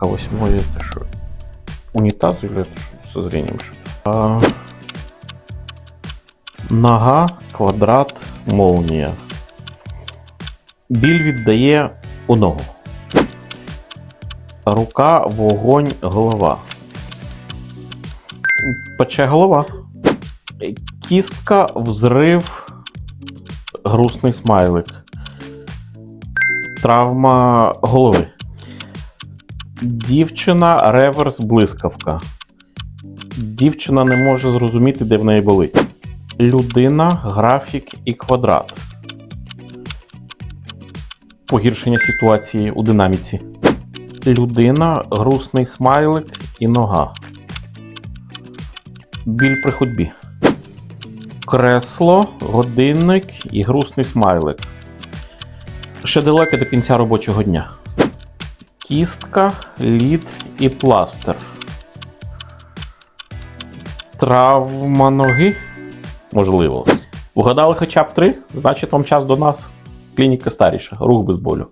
К8 это что? Унитаз или это что со зрением что а, Нога, квадрат, молнія. Біль віддає у ногу. Рука, вогонь, голова. Пече голова. Кістка, взрив, грустний смайлик. Травма голови. Дівчина, реверс, блискавка. Дівчина не може зрозуміти, де в неї болить. Людина, графік і квадрат. Погіршення ситуації у динаміці. Людина, грустний смайлик і нога. Біль при ходьбі. Кресло, годинник і грустний смайлик. Ще далеко до кінця робочого дня. Кістка, лід і пластир. Травма ноги? Можливо. Угадали хоча б три? Значить, вам час до нас. Клініка старіша. Рух без болю.